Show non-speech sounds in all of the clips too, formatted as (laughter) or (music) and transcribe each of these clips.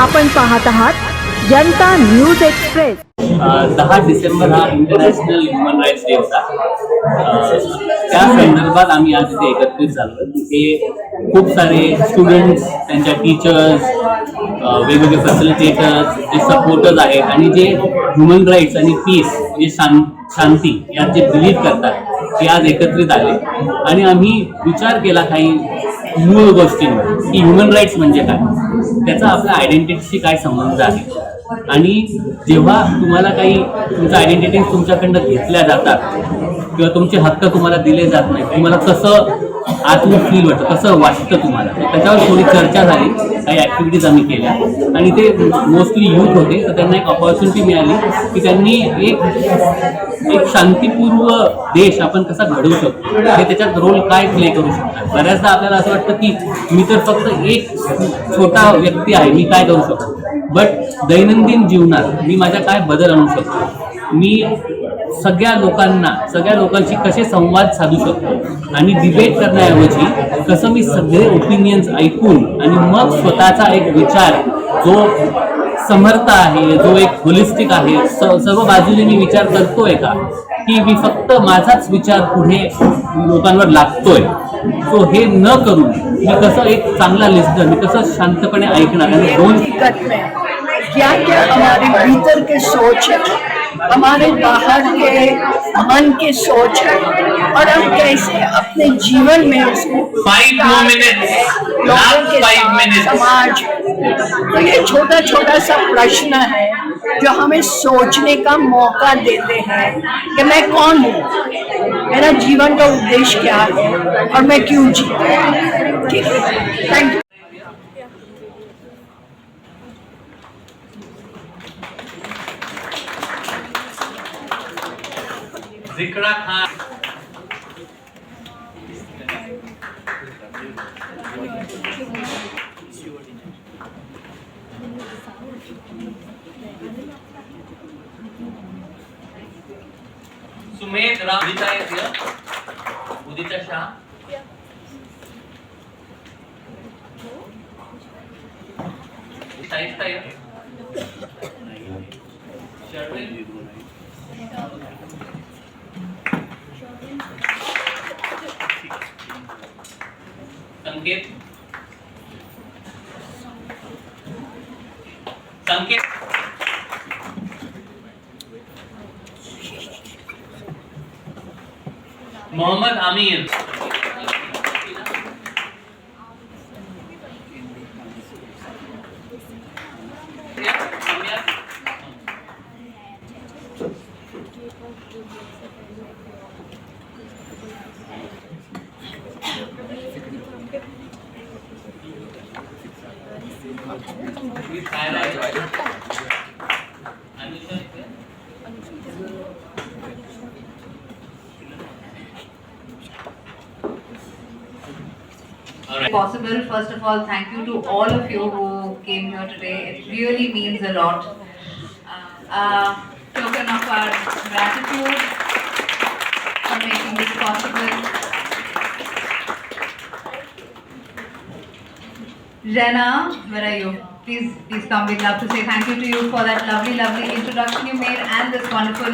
आपण पाहत आहात जनता न्यूज एक्सप्रेस. दहा डिसेंबर हा इंटरनॅशनल ह्युमन राईट्स डे होता. त्या संदर्भात आम्ही आज इथे एकत्रित झालो. तिथे खूप सारे स्टुडंट्स त्यांच्या टीचर्स वेगवेगळे फॅसिलिटेटर्स जे सपोर्टर्स आहेत आणि जे ह्युमन राईट्स आणि पीस म्हणजे शां शांती यात जे बिलीव्ह करतात ते आज एकत्रित आले. आणि आम्ही विचार केला काही मूळ गोष्टींवर की ह्युमन राईट्स म्हणजे काय? त्याचा आपल्या आयडेंटिटीशी काय संबंध आहे? आणि जेव्हा तुम्हाला काही तुमच्या आयडेंटिटीज तुमच्याकडनं घेतल्या जातात किंवा तुमचे हक्क तुम्हाला दिले जात नाही तुम्हाला कसं आतून फील होतं कसं वाटतं तुम्हाला? त्याच्यावर थोडी चर्चा झाली. काही ॲक्टिव्हिटीज आम्ही केल्या. आणि ते मोस्टली यूथ होते तर त्यांना एक ऑपॉर्च्युनिटी मिळाली की त्यांनी एक एक शांतीपूर्व देश आपण कसा घडवू शकतो. हे त्याच्यात रोल काय प्ले करू शकतात? बऱ्याचदा आपल्याला असं वाटतं की मी तर फक्त एक छोटा व्यक्ती आहे मी काय करू शकतो? बट दैनंदिन जीवनात मी माझ्या काय बदल आणू शकतो? मी सगळ्या लोकांना सगळ्या लोकांशी कसे संवाद साधू शकतो? आणि डिबेट करण्याऐवजी कसं मी सगळे ओपिनियन्स ऐकून आणि मग स्वतःचा एक विचार जो समर्थ आहे जो एक होलिस्टिक आहे सर्व बाजूने मी विचार करतोय का? की मी फक्त माझाच विचार पुढे लोकांवर लागतोय. सो हे न करून मी कसं एक चांगला लिस्टर मी कसं शांतपणे ऐकणार? आणि दोन क्या क्या हमारे भीतर के सोच है? हमारे बाहर के मन की सोच है और हम कैसे अपने जीवन में उसको. समाज। तो ये छोटा छोटा सा प्रश्न है जो हमें सोचने का मौका देते हैं कि मैं कौन हूँ? मेरा जीवन का उद्देश्य क्या है? और मैं क्यों जीता? हूँ ठीक है? थैंक यू जिकड़ा खान सुमेध राम उदिता येते उदिता शाह शाइस्ता आहे. Sanket Sanket Mohammed Aamir Alright. possible. First of all, thank you to all of you who came here today. It really means a lot. Uh, uh, token of our gratitude for making this possible. Jenna, where are you? Please, please come. We'd love to say thank you to you for that lovely, lovely introduction you made and this wonderful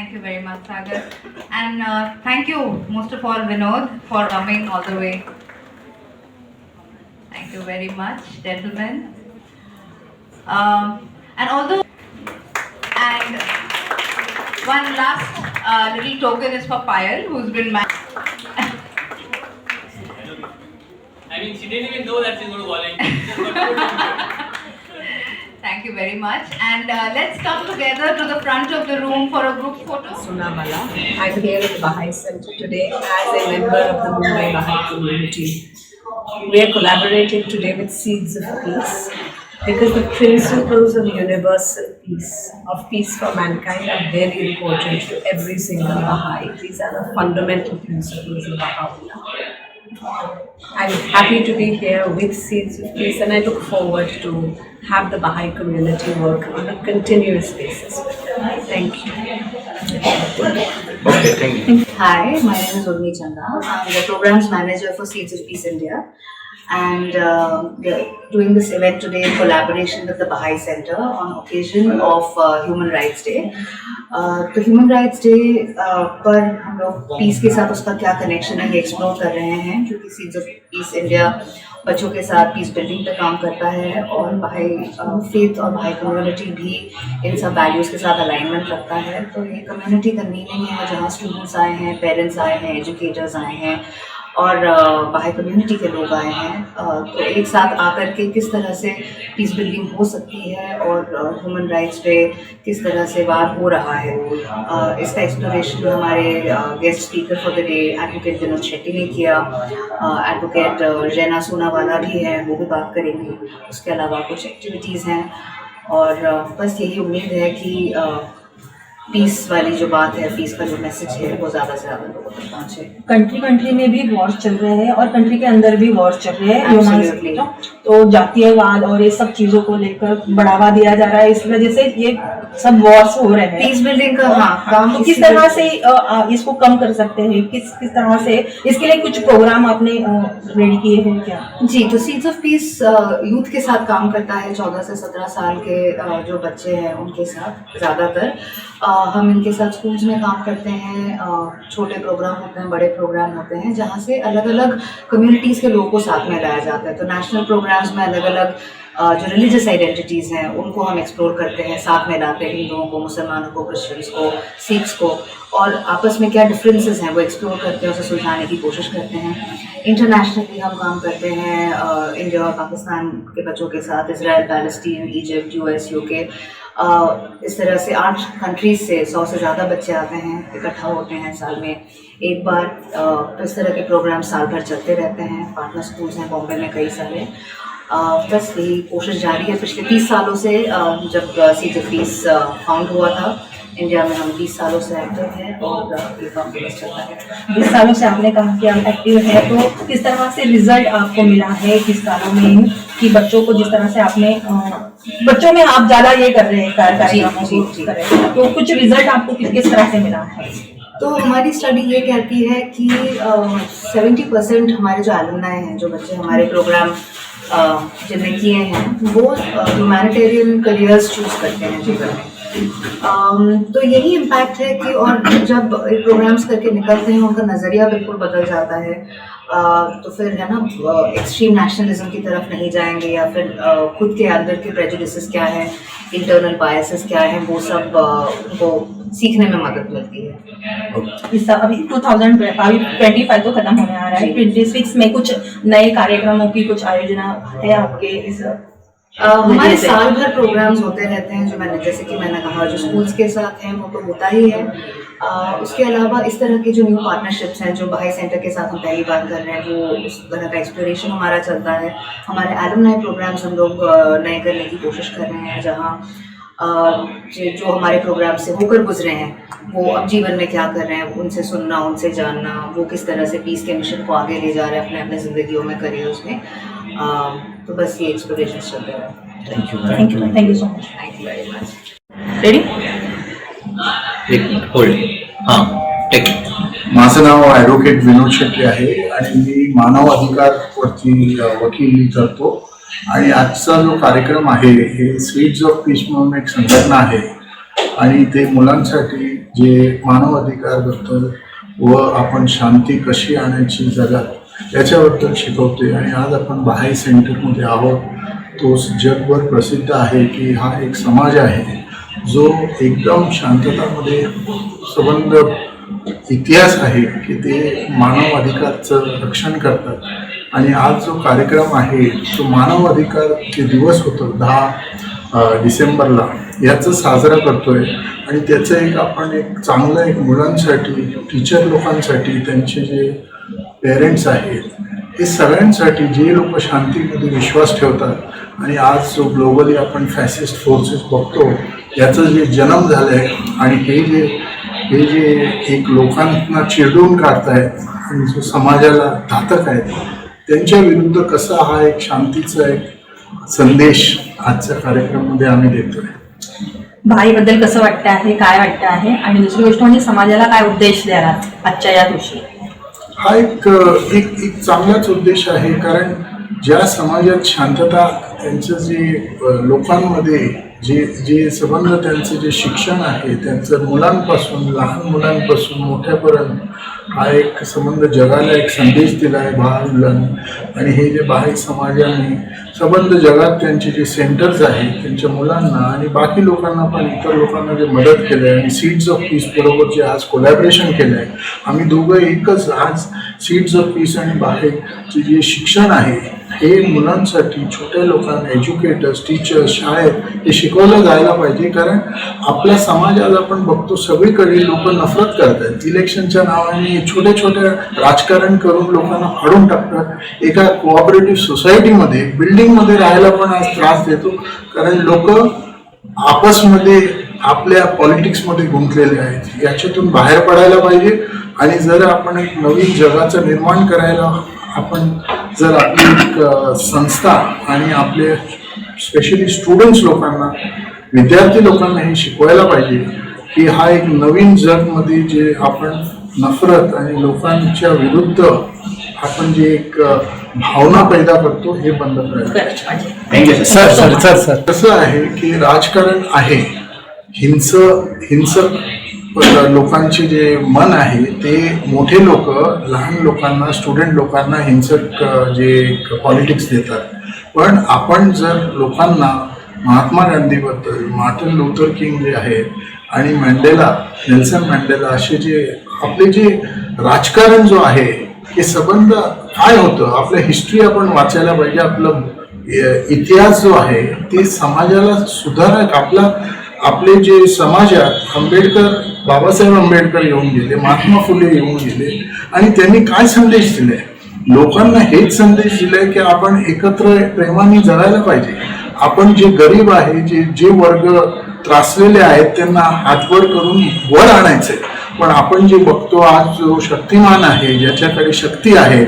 Thank you very much, Sagar. And uh, thank you, most of all, Vinod, for coming all the way. Thank you very much, gentlemen. Um, and although, and one last uh, little token is for Payal, who's been ma- I mean, she didn't even know that she's going to volunteer. (laughs) (laughs) She just got to- Thank you very much. And uh, let's come together to the front of the room for a group photo. Sunamala. I'm here at the Baha'i Center today as a member of the Mumbai Baha'i community. We are collaborating today with Seeds of Peace because the principles of universal peace, of peace for mankind, are very important to every single Baha'i. These are the fundamental principles of Baha'u'llah. I'm happy to be here with Seeds of Peace and I look forward to have the Baha'i community work on a continuous basis. Thank you. Okay, thank you. Hi, my name is Urmi Chanda. I'm the programs manager for Seeds of Peace India. And uh, we're doing this event today in collaboration with the Baha'i Center on occasion of uh, Human Rights Day. Uh, तो human rights day पर हम लोग peace के साथ उसका क्या connection है ये explore कर रहे हैं क्योंकि सीज ऑफ पीस इंडिया बच्चों के साथ पीस बिल्डिंग पे काम करता है और भाई फेथ uh, और भाई कम्युनिटी भी इन सब वैल्यूज़ के साथ अलाइनमेंट रखता है तो ये कम्युनिटी कन्वीनिंग है जहाँ स्टूडेंट्स आए हैं पेरेंट्स आए हैं एजुकेटर्स आए हैं और बाहर कम्युनिटी के लोग आए हैं। तो एक साथ आकर के किस तरह से पीस बिल्डिंग हो सकती है और ह्यूमन राइट्स पे किस तरह से वार हो रहा है? इसका एक्सप्लोरेशन हमारे guest speaker for the day advocate Vinod Shetty ने किया। एडवोकेट जैना सोनावाला भी है, वो भी बात करेंगी। उसके अलावा कुछ एक्टिविटीज़ हैं। और बस यही उम्मीद है कि पीस वाली जो बात है पीस का जो मैसेज है वो ज़्यादा से ज़्यादा लोगों तक पहुँचे। कंट्री कंट्री में भी वॉर चल रहे हैं और कंट्री के अंदर भी वॉर चल रहे हैं Absolutely. तो जातीयवाद और ये सब चीज़ों को लेकर बढ़ावा दिया जा रहा है इस वजह से ये सब वॉर्स हो रहे हैं। पीस बिल्डिंग का हाँ काम तो किस तरह से इसको कम कर सकते हैं? किस किस तरह से इसके लिए कुछ प्रोग्राम आपने रेडी किए हैं क्या? जी तो सीड्स ऑफ़ पीस यूथ के साथ काम करता है चौदह से सत्रह साल के जो बच्चे हैं उनके साथ ज़्यादातर। हम इनके साथ स्कूल्स में काम करते हैं छोटे प्रोग्राम होते हैं बड़े प्रोग्राम होते हैं जहाँ से अलग अलग कम्युनिटीज़ के लोगों को साथ में लाया जाता है। तो नेशनल प्रोग्राम्स में अलग अलग जो रिलीजियस आइडेंटिटीज़ हैं, उनको हम एक्सप्लोर करते हैं, साथ में लाते हैं हिंदुओं को, मुसलमानों को क्रिश्चियंस को सिख्स को, और आपस में क्या डिफरेंसेस हैं, वो एक्सप्लोर करते हैं, उसे सुलझाने की कोशिश करते हैं। इंटरनेशनली हम काम करते हैं इंडिया और पाकिस्तान के बच्चों के साथ Israel Palestine Egypt US UK इस तरह से आठ कंट्रीज़ से सौ से ज़्यादा बच्चे आते हैं, इकट्ठा होते हैं साल में। एक बार इस तरह के प्रोग्राम साल भर चलते रहते हैं। पार्टनर स्कूल्स हैं बॉम्बे में कई सारे। बस यही कोशिश जारी है। पिछले तीस सालों से जब सी फ़ीस फाउंड हुआ था इंडिया में हम बीस सालों से एक्टिव हैं और ये काम बस चलता है। बीस सालों से आपने कहा कि आप एक्टिव है। तो किस तरह से रिज़ल्ट आपको मिला है किस सालों में कि बच्चों को जिस तरह से आपने बच्चों में आप ज़्यादा ये कर रहे हैं कार्य- कार्यक्रमों। कर रहे हैं। तो कुछ रिज़ल्ट आपको किस किस तरह से मिला है? तो हमारी स्टडी ये कहती है कि सेवेंटी परसेंट हमारे जो एलुमनाई हैं जो बच्चे हमारे प्रोग्राम जिनने किए हैं वो ह्यूमैनिटेरियन करियर्स चूज़ करते हैं जीवन में। Um, तो यही इम्पैक्ट है कि और जब प्रोग्राम्स करके निकलते हैं उनका नज़रिया बिल्कुल बदल जाता है। तो फिर है ना एक्सट्रीम नेशनलिज्म की तरफ़ नहीं जाएँगे या फिर खुद के अंदर के प्रेजुडिस क्या है इंटरनल बायसेस क्या है वो सब उनको सीखने में मदद मिलती है। इस साल अभी 2000 अभी 25 तो खत्म होने आ रहा है। 26 में कुछ नए कार्यक्रमों की कुछ आयोजना है आपके इस हमारे साल भर प्रोग्राम्स होते रहते हैं जो मैंने जैसे कि मैंने कहा जो स्कूल्स के साथ हैं वो तो होता ही है। उसके अलावा इस तरह के जो न्यू पार्टनरशिप्स हैं जो भाई सेंटर के साथ हम पहली बार कर रहे हैं वो उस तरह का एक्सप्लोरेशन हमारा चलता है। हमारे एलुमनाई प्रोग्राम्स हम लोग नए करने की कोशिश कर रहे हैं जहाँ जो हमारे प्रोग्राम से होकर गुजरे हैं वो अब जीवन में क्या कर रहे हैं उनसे सुनना उनसे जानना वो किस तरह से पीस के मिशन को आगे ले जा रहे हैं अपने अपने ज़िंदगियों में करियर्स में तो बस ये एक्सप्लोरेशन चलते हैं thank you thank you so much thank you very much ready एक मिनिट होल्ड हां टेक माझं नाव ॲडव्होकेट विनोद शेट्टी आहे आणि मी मानव अधिकारवरती अ, वकिली करतो. आणि आजचा जो कार्यक्रम आहे हे स्वीट्स ऑफ पीस म्हणून एक संघटना आहे. आणि ते मुलांसाठी जे मानव अधिकारबद्दल व आपण शांती कशी आणायची जगात याच्याबद्दल शिकवते आणि आज आपण बहाई सेंटरमध्ये आहोत. तो जगभर प्रसिद्ध आहे की हा एक समाज आहे जो एकदम शांततामध्ये संबंध इतिहास आहे की ते मानव अधिकारचं रक्षण करतात. आणि आज जो कार्यक्रम आहे तो मानव अधिकार जे दिवस होतो दहा डिसेंबरला. याचं साजरा करतोय आणि त्याचं एक आपण एक चांगलं एक मुलांसाठी टीचर लोकांसाठी त्यांचे जे पेरेंट्स आहेत हे सगळ्यांसाठी जे लोक शांतीमध्ये विश्वास ठेवतात आणि आज जो ग्लोबली आपण फॅसिस्ट फोर्सेस बघतो याचं जे जन्म झालं आहे आणि हे जे हे जे एक लोकांना चिरडून काढतायत आणि जो समाजाला घातक आहेत त्यांच्या विरुद्ध कसा हा एक शांतीचा एक संदेश आजच्या कार्यक्रमामध्ये आम्ही देतोय. भाईबद्दल कसं वाटतं आहे काय वाटतं आहे? आणि दुसरी गोष्ट म्हणजे समाजाला काय उद्देश द्यायला आजच्या या दिवशी? हा एक एक एक चांगलाच उद्देश आहे कारण ज्या समाजात शांतता त्यांचं जे लोकांमध्ये जे जे संबंध त्यांचं जे शिक्षण आहे त्यांचं मुलांपासून लहान मुलांपासून मोठ्यापर्यंत हा एक संबंध जगाला एक संदेश दिला आहे बाळांनी. आणि हे जे बाहेर समाजाने संबंध जगात त्यांचे जे सेंटर्स आहेत त्यांच्या मुलांना आणि बाकी लोकांना पण इतर लोकांना जे मदत केलं आहे आणि सीड्स ऑफ पीस बरोबर जे आज कोलॅबरेशन केलं आहे. आम्ही दोघं एकच आज सीड्स ऑफ पीस आणि बाहेरचे जे शिक्षण आहे हे मुलांसाठी छोट्या लोकांना एज्युकेटर्स टीचर्स शाळेत हे शिकवलं जायला पाहिजे. कारण आपल्या समाजाला आपण बघतो सगळीकडे लोक नफरत करतात. इलेक्शनच्या नावाने छोट्या छोट्या राजकारण करून लोकांना फाडून टाकतात. एका कोऑपरेटिव्ह सोसायटीमध्ये बिल्डिंगमध्ये राहायला पण आज त्रास देतो. कारण लोक आपसमध्ये आपल्या पॉलिटिक्समध्ये गुंतलेले आहेत. याच्यातून बाहेर पडायला पाहिजे. आणि जर आपण एक नवीन जगाचं निर्माण करायला आपण जर आपली एक संस्था आणि आपले स्पेशली स्टुडंट्स लोकांना विद्यार्थी लोकांना हे शिकवायला पाहिजे की हा एक नवीन जगमध्ये जे आपण नफरत आणि लोकांच्या विरुद्ध आपण जे एक भावना पैदा करतो हे बंद करायला पाहिजे. Thank you sir sir sir sir. कसं आहे की राजकारण आहे. हिंस हिंसक लोकांचे जे मन आहे ते मोठे लोक लहान लोकांना स्टुडंट लोकांना हिंसक जे पॉलिटिक्स देतात. पण आपण जर लोकांना महात्मा गांधीबद्दल मार्टिन लुथर किंग जे आहेत आणि मॅन्डेला नेल्सन मॅन्डेला असे जे आपले जे राजकारण जो आहे हे संबंध काय होतं? आपलं हिस्ट्री आपण वाचायला पाहिजे. आपलं इतिहास जो आहे ते समाजाला सुधारक आपला आपले जे समाजात आंबेडकर बाबासाहेब आंबेडकर येऊन गेले महात्मा फुले येऊन गेले आणि त्यांनी काय संदेश दिले? लोकांना हेच संदेश दिलाय की आपण एकत्र प्रेमाने जगायला पाहिजे. आपण जे गरीब आहे जे जे वर्ग त्रासलेले आहेत त्यांना हातवर करून वर आणायचे पण आपण जे बघतो आज जो शक्तिमान आहे ज्याच्याकडे शक्ती आहे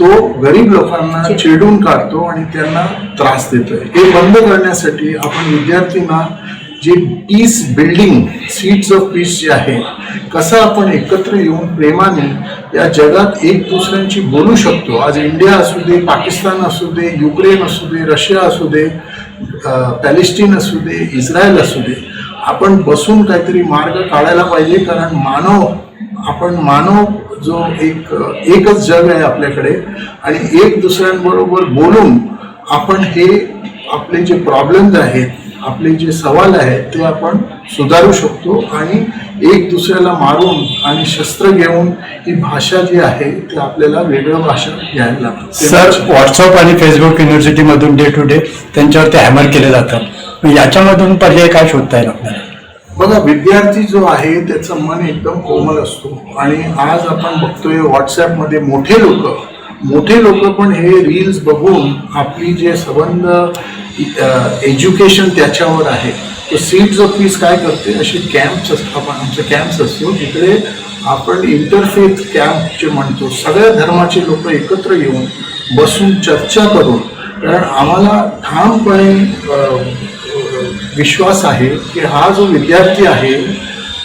तो गरीब लोकांना चिडून काढतो आणि त्यांना त्रास देतोय. हे बंद करण्यासाठी आपण विद्यार्थ्यांना जे peace building seeds of peace जे आहे कसं आपण एकत्र येऊन प्रेमाने या जगात एक दुसऱ्यांशी बोलू शकतो? आज इंडिया असू दे पाकिस्तान असू दे युक्रेन असू दे रशिया असू दे पॅलेस्टीन असू दे इस्रायल असू दे आपण बसून काहीतरी मार्ग काढायला पाहिजे कारण मानव आपण मानव जो एक एकच जग आहे आपल्याकडे आणि एक दुसऱ्यांबरोबर बोलून आपण हे आपले जे प्रॉब्लेम्स आहेत आपले जे सवाल आहेत ते आपण सुधारू शकतो आणि एक दुसऱ्याला मारून आणि शस्त्र घेऊन ही भाषा जी आहे ती आपल्याला वेगळं भाषा घ्यायला लागते. सर व्हॉट्सअप आणि फेसबुक युनिव्हर्सिटीमधून डे टू डे त्यांच्यावरती हॅमर केले जातात. याच्यामधून पर्याय काय शोधता येईल आपल्याला? बघा विद्यार्थी जो आहे त्याचं मन एकदम कोमल असतो. आणि आज आपण बघतोय व्हॉट्सॲपमध्ये मोठे लोक मोठे लोक पण हे रील्स बघून आपली जे संबंध एज्युकेशन त्याच्यावर आहे. तर सीट्स ऑफ पीस काय करते असे कॅम्प्स असतात. आपण आमचे कॅम्प्स असतो जिकडे आपण इंटरफेथ कॅम्प जे म्हणतो सगळ्या धर्माचे लोक एकत्र येऊन बसून चर्चा करून कारण आम्हाला ठामपणे विश्वास आहे की हा जो विद्यार्थी आहे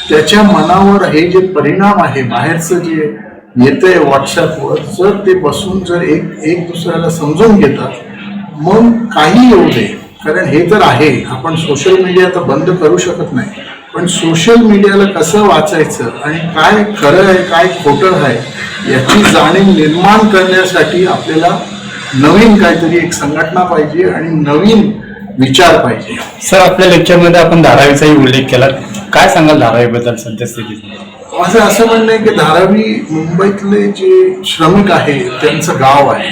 त्याच्या मनावर हे जे परिणाम आहे बाहेरचं जे येतं आहे व्हॉट्सॲपवर जर ते बसून जर एक एक दुसऱ्याला समजून घेतात मग काही येऊ दे कारण हे तर आहे. आपण सोशल मीडिया तर बंद करू शकत नाही. पण सोशल मीडियाला कसं वाचायचं आणि काय खरं आहे काय खोटं आहे याची जाणीव निर्माण करण्यासाठी आपल्याला नवीन काहीतरी एक संघटना पाहिजे आणि नवीन विचार पाहिजे. सर आपल्या लेक्चरमध्ये आपण धारावीचाही उल्लेख केला. काय सांगाल धारावीबद्दल सद्यस्थितीत माझं असं म्हणणं आहे की धारावी मुंबईतले जे श्रमिक आहे त्यांचं गाव आहे.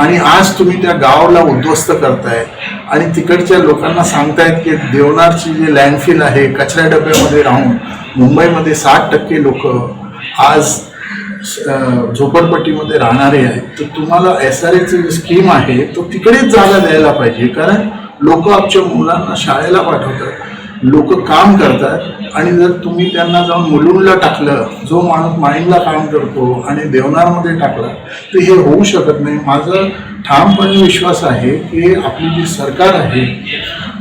आणि आज तुम्ही त्या गावाला उद्ध्वस्त करताय. आणि तिकडच्या लोकांना सांगतायत की देवनारची जे लँडफिल आहे कचऱ्या डब्यामध्ये राहून मुंबईमध्ये साठ टक्के लोक आज झोपडपट्टीमध्ये राहणारे आहेत. तर तुम्हाला एस आर एची जी स्कीम आहे तो तिकडेच जागा द्यायला पाहिजे. कारण लोक आमच्या मुलांना शाळेला पाठवतात. लोक काम करतात आणि जर तुम्ही त्यांना जाऊन मुलुंडला टाकलं जो माणूस माईंडला काम करतो आणि देवनारमध्ये टाकला तर हे होऊ शकत नाही. माझं ठामपणे विश्वास आहे की आपली जी सरकार आहे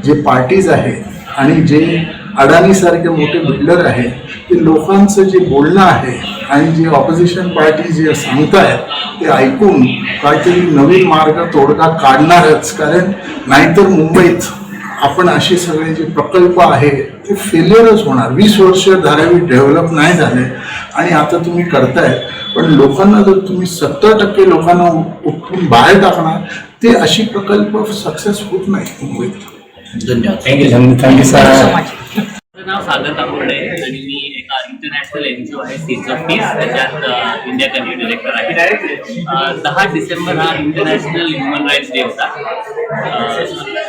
जे पार्टीज आहे आणि जे अडाणीसारखे मोठे बिल्डर आहे ते लोकांचं जे बोलणं आहे आणि जे ऑपोजिशन पार्टी जे सांगतायत ते ऐकून काहीतरी नवीन मार्ग तोडगा काढणारच. कारण नाहीतर मुंबईत आपण असे सगळे जे प्रकल्प आहे ते फेलियरच होणार. वीस वर्ष धारावी डेव्हलप नाही झाले आणि आता तुम्ही करताय पण लोकांना जर तुम्ही सत्तर टक्के लोकांना उठून बाहेर टाकणार ते अशी प्रकल्प सक्सेस होत नाही. मुंबईत धन्यवाद थँक्यू थँक्यू सर माझं नाव सागर आहे आणि मी एका इंटरनॅशनल एन जी ओ आहे सीज ऑफ पीस त्याच्यात इंडिया कन्व्यू डिरेक्टर आहे. दहा डिसेंबर हा इंटरनॅशनल ह्युमन राईट्स डे होता.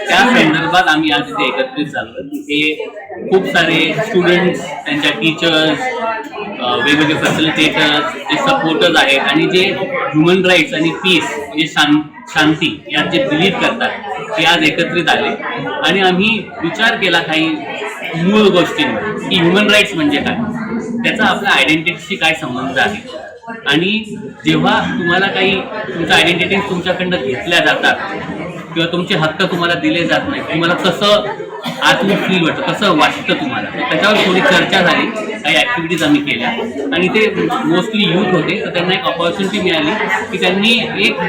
त्या संदर्भात आम्ही आज इथे एकत्रित झालो तिथे खूप सारे स्टुडंट्स त्यांच्या टीचर्स वेगवेगळे फॅसिलिटेटर्स जे सपोर्टर्स आहेत आणि जे ह्युमन राईट्स आणि पीस जे म्हणजे शां शांती यात जे बिलीव्ह करतात ते आज एकत्रित आले. आणि आम्ही विचार केला काही मूळ गोष्टींवर की ह्युमन राईट्स म्हणजे काय? त्याचा आपल्या आयडेंटिटीशी काय संबंध आहे? आणि जेव्हा तुम्हाला काही तुमच्या आयडेंटिटीज तुमच्याकडनं घेतल्या जातात किंवा तुमचे हक्क तुम्हाला दिले जात नाही तुम्हाला कसं आतून फील वाटतं कसं वाटतं तुम्हाला? त्याच्यावर थोडी चर्चा झाली काही ॲक्टिव्हिटीज आम्ही केल्या. आणि ते मोस्टली यूथ होते तर त्यांना एक ऑपॉर्च्युनिटी मिळाली की त्यांनी एक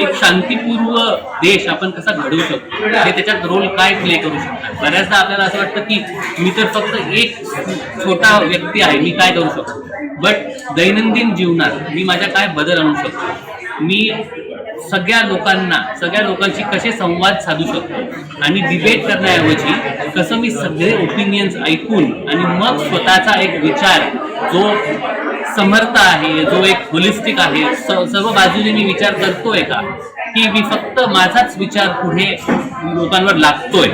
एक शांतीपूर्व देश आपण कसा घडवू शकतो हे त्याच्यात रोल काय प्ले करू शकतात? बऱ्याचदा आपल्याला असं वाटतं की मी तर फक्त एक छोटा व्यक्ती आहे मी काय करू शकतो? बट दैनंदिन जीवनात मी माझ्या काय बदल आणू शकतो? मी सगळ्या लोकांना सगळ्या लोकांशी कसे संवाद साधू शकतो? आणि डिबेट करण्याऐवजी कसं मी सगळे ओपिनियन्स ऐकून आणि मग स्वतःचा एक विचार जो समर्थ आहे जो एक होलिस्टिक आहे स- सर्व बाजूने मी विचार करतोय का? की मी फक्त माझाच विचार पुढे लोकांवर लागतोय.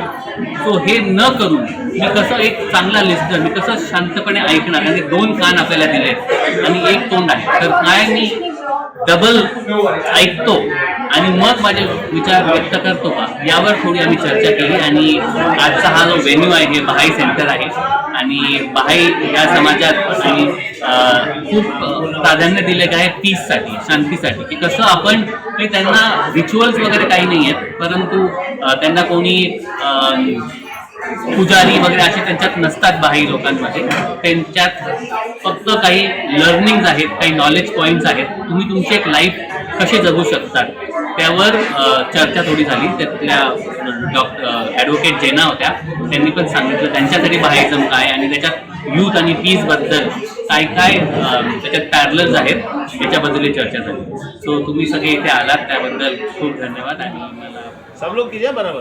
सो हे न करून मी कसं एक चांगला लिस्टर मी कसं शांतपणे ऐकणार? आणि दोन कान आपल्याला दिले आणि एक तोंड आहे. तर काय मी डबल ऐकतो आणि मग माझे विचार व्यक्त करतो का? यावर थोडी आम्ही चर्चा केली आणि आजचा हा जो व्हेन्यू आहे हे बहाई सेंटर आहे आणि बहाई या समाजात आणि खूप प्राधान्य दिले आहे पीससाठी शांतीसाठी. की कसं आपण की त्यांना रिच्युअल्स वगैरे काही नाही आहेत परंतु त्यांना कोणी पुजारी वगैरे असे त्यांच्यात नसतात बाहेर लोकांमध्ये. त्यांच्यात फक्त काही लर्निंग आहेत काही नॉलेज पॉईंट्स आहेत. तुम्ही तुमची एक लाईफ कसे जगू शकतात? त्यावर चर्चा थोडी झाली. त्यातल्या डॉक्टर ॲडव्होकेट जेना होत्या त्यांनी पण सांगितलं त्यांच्यासाठी बाहेरजम काय आणि त्याच्यात यूथ आणि पीसबद्दल काय काय त्याच्यात पॅरलर्स आहेत याच्याबद्दलही चर्चा झाली. सो तुम्ही सगळे इथे आलात त्याबद्दल खूप धन्यवाद आणि मला सब लोग कीजिए बराबर?